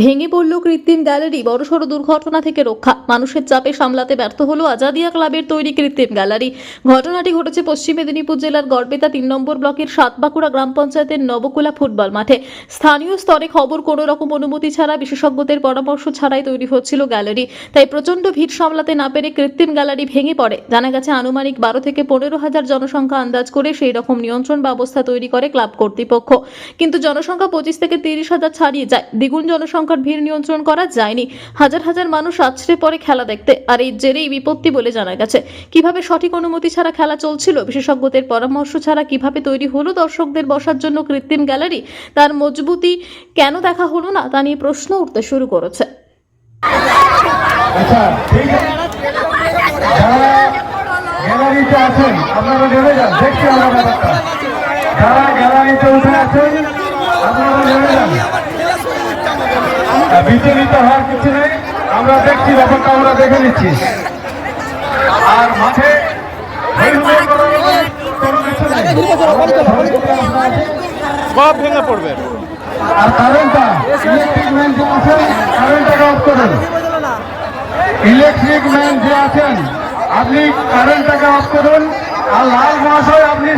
ভেঙে পড়ল কৃত্রিম গ্যালারি, বড়সড় দুর্ঘটনা থেকে রক্ষা। মানুষের চাপে সামলাতে ব্যর্থ হলো আজাদিয়া ক্লাবের তৈরি কৃত্রিম গ্যালারি। ঘটনাটি ঘটেছে পশ্চিম মেদিনীপুর জেলার গড়বেতা তিন নম্বর ব্লকের সাতবাঁকুড়া গ্রাম পঞ্চায়েতের নবকোলা ফুটবল মাঠে। স্থানীয় স্তরে খবর, কোনো রকম অনুমতি ছাড়া বিশেষজ্ঞদের পরামর্শ ছাড়াই তৈরি হচ্ছিল গ্যালারি। তাই প্রচণ্ড ভিড় সামলাতে না পেরে কৃত্রিম গ্যালারি ভেঙে পড়ে। জানা গেছে, আনুমানিক বারো থেকে পনেরো হাজার জনসংখ্যা আন্দাজ করে সেই রকম নিয়ন্ত্রণ ব্যবস্থা তৈরি করে ক্লাব কর্তৃপক্ষ। কিন্তু জনসংখ্যা পঁচিশ থেকে তিরিশ হাজার ছাড়িয়ে যায়। দ্বিগুণ জনসংখ্যার ভিড় নিয়ন্ত্রণ করা যায়নি। হাজার হাজার মানুষ আছড়ে পরে খেলা দেখতে। আর এই জেরেই বিপত্তি বলে জানা গেছে। কীভাবে সঠিক অনুমতি ছাড়া খেলা চলছিল, বিশেষজ্ঞদের পরামর্শ ছাড়া কীভাবে তৈরি হলো দর্শকদের বসার জন্য কৃত্রিম গ্যালারি, তার মজবুতি কেন দেখা হলো না, তা নিয়ে প্রশ্ন উঠতে শুরু করেছে। আচ্ছা আপনারা ব্যাপারটা যারা গ্যালারিতে উঠে আছেন আপনারা নেমে যান আহ, বিচলিত হওয়ার কিছু নেই। আমরা দেখছি ব্যাপারটা আমরা দেখে নিচ্ছি। আর মাঠে। সব ভেঙে পড়বে। আর কারেন্টটা ইলেকট্রিক ম্যান যে আছেন কারেন্টটাকে অফ করেন ইলেকট্রিক ম্যান যে আছেন আপনি কারেন্টটাকে অফ করুন আর লাল মহাশয় আপনি